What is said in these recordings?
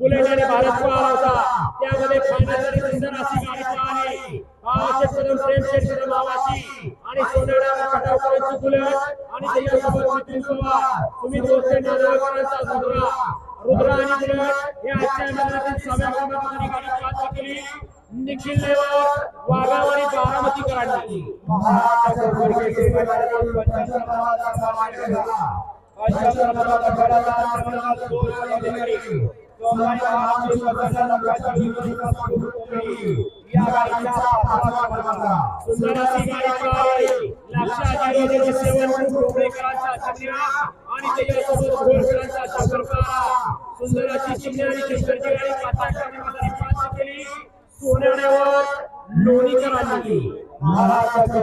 Bullet आणि भारत पळाला होता त्यामध्ये फायनल सुंदर अशी गाडी पळाली बाळाशेखर प्रेमशेखर भावाशी. आणि सोनेरा खटावकरांची बुलेट. आणि त्याच्यासोबत नितीन कुमार. सुमित गोस्ते नांदेडकरांचा रुद्रा. रुद्रा आणि बुलेट आजच्या मैदानातील सहाव्या गाडी केली निखिल नेवार वाघावाडी बारामतीकरांनी महाराष्ट्र प्रशासन आणि त्याच्यासोबत घोडकरांचा सुंदराची आणि शंकरची गाडी पाचव्या क्रमांकाने पाच केली. सोन्यावर महाराष्ट्राच्या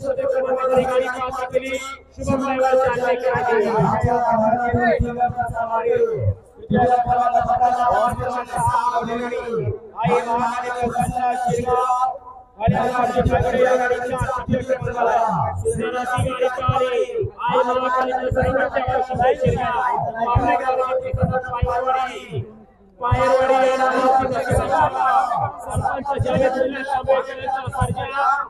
मैदानातील चतुर्थ क्रमांकाची गाडी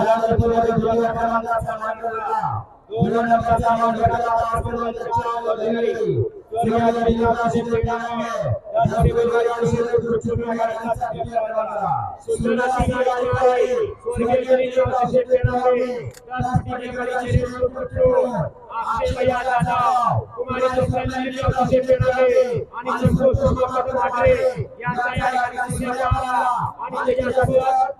आणि शिंदे आणि राजेंद्र अक्षय आणि यांचा या आणि त्याच्यासोबत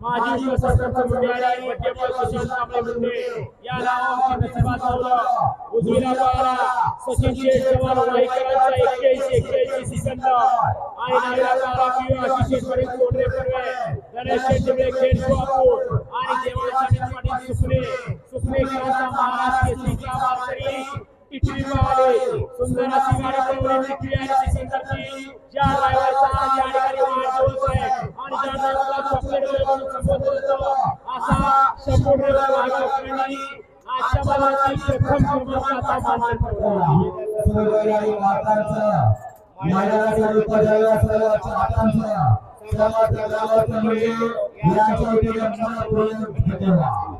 माझी आणि मुंडे या नावाची नशिबात लावलं उजवीला पाहिला सचिन शेठ वाईकरांचा एक्क्याऐंशी एक्क्याऐंशी आणि पाहिला आशिष गणेश आणि देवाळ पाटील सुपणे सुपणे खेळाचा महाराज केसरीचा टिटवी सुंदर अशी गाडी पळवली टिटवी आणि सिकंदरची ज्या ड्रायव्हरचा आज या ठिकाणी वाढदिवस आहे आणि ज्या ड्रायव्हरला चॉकलेट असा शंभर ड्रायव्हर आजच्या बलाची प्रथम क्रमांकाचा असलेल्या हातांचं समाज गावात म्हणजे यांच्या वतीने नमन करून घेतला